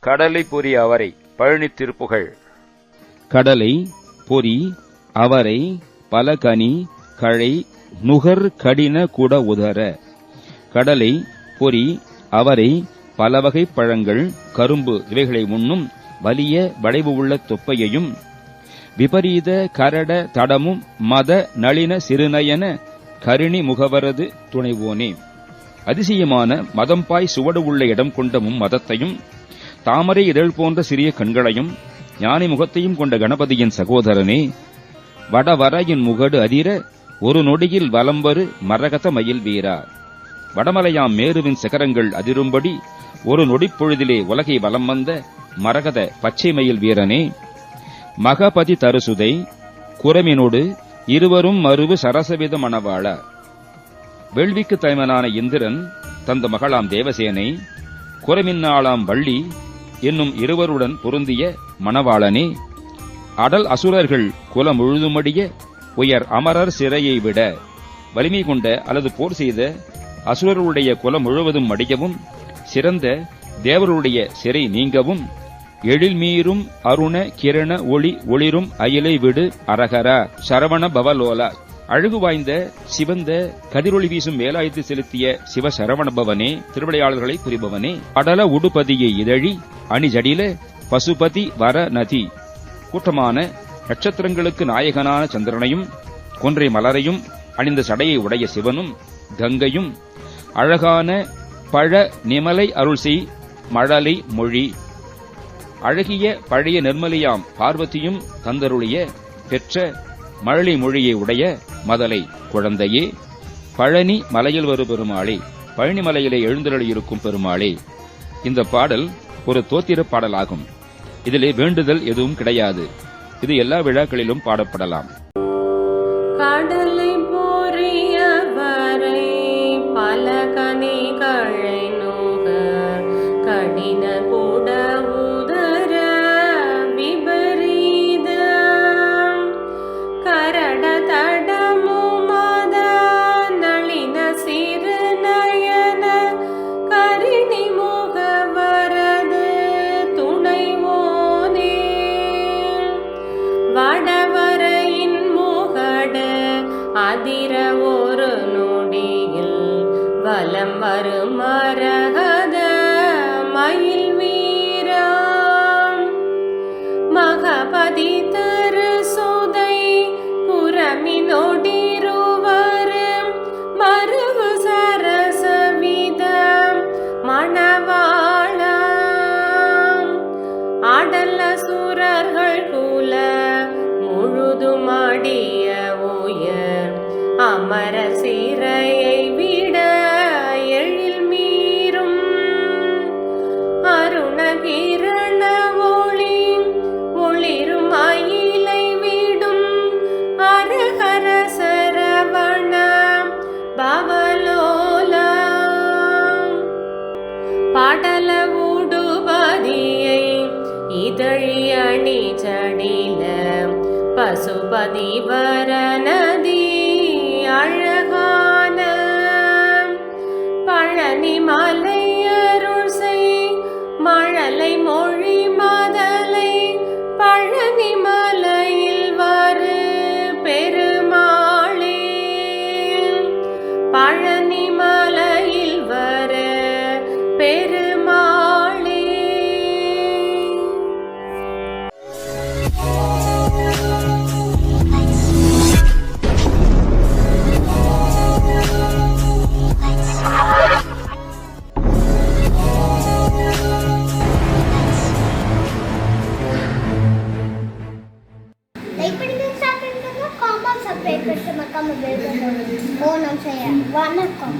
கடலை பொறி அவரை பழனி திருப்புகள். கடலை பொறி அவரை பலகனி கழை நுகர் கடின குட உதர கடலை பொறி அவரை பலவகை பழங்கள் கரும்பு இவைகளை உண்ணும் வலிய வளைவு உள்ள தொப்பையையும் விபரீத கரட தடமும் மத நளின சிறுநயன கருணி முகவரது துணைவோனே. அதிசயமான மதம்பாய் சுவடு உள்ள இடம் கொண்ட மதத்தையும் தாமரை இதழ் போன்ற சிறிய கண்களையும் ஞானி முகத்தையும் கொண்ட கணபதியின் சகோதரனே வடவரையின் முகடு அதிர ஒரு நொடியில் வலம் வரு மரகத மயில் வீரா வடமலையாம் மேருவின் சிகரங்கள் அதிரும்படி ஒரு நொடிப்பொழுதிலே உலகை வலம் வந்த மரகத பச்சை மயில் வீரனே மகபதி தருசுதை குரமினோடு இருவரும் மருவு சரசவித மணவாள. வேள்விக்கு தலைவனான இந்திரன் தந்த மகளாம் தேவசேனை குரமின்னாளாம் வள்ளி என்னும் இருவருடன் பொருந்திய மணவாளனே அடல் அசுரர்கள் குலம் முழுதுமடிய உயர் அமரர் சிறையை விட வலிமை கொண்ட அல்லது போர் செய்த அசுரருடைய குலம் முழுவதும் மடியவும் சிறந்த தேவருடைய சிறை நீங்கவும் எழில்மீறும் அருண கிரண ஒளி ஒளிரும் அயிலை விடு அரகரா. சரவண பவலோலா. அழகு வாய்ந்த சிவந்த கதிரொளி வீசும் வேலாயத்து செலுத்திய சிவ சரவணபவனே திருவிளையாளர்களை புரிபவனே. அடல உடுபதியை இதழி அணிஜடில பசுபதி வர நதி. கூட்டமான நட்சத்திரங்களுக்கு நாயகனான சந்திரனையும் கொன்றை மலரையும் அணிந்த சடையை உடைய சிவனும் கங்கையும் அழகான பழ நிமலை அருள்செய் மழலை மொழி. அழகிய பழைய நெர்மலியாம் பார்வதியும் தந்தருளிய பெற்ற மழலை மொழியை உடைய மதலை குழந்தையே பழனி மலையில் வரும் பெருமாளே பழனி மலையிலே எழுந்தருளியிருக்கும் பெருமாளே. இந்த பாடல் ஒரு தோத்திர பாடலாகும். இதிலே வேண்டுதல் எதுவும் கிடையாது. இது எல்லா விழாக்களிலும் பாடப்படலாம். கடலை பொறியவரை பல கனிகளை நோக கடின கூட உதர விபரீத கரட வலம் வரும் மரகத மயில் வீரம் மகபதி படல உடுபதியை இதழி அணி சடில பசுபதி வரநதி அழகான பழனி மலை அருள் செய் மழலை மொழி மதலை பழனி மலையில் வரு பெருமாளே. பழனி மலையில் வர பெரு పెట్టే మకమ్మ బేబీ ఓ నమస్య వానకం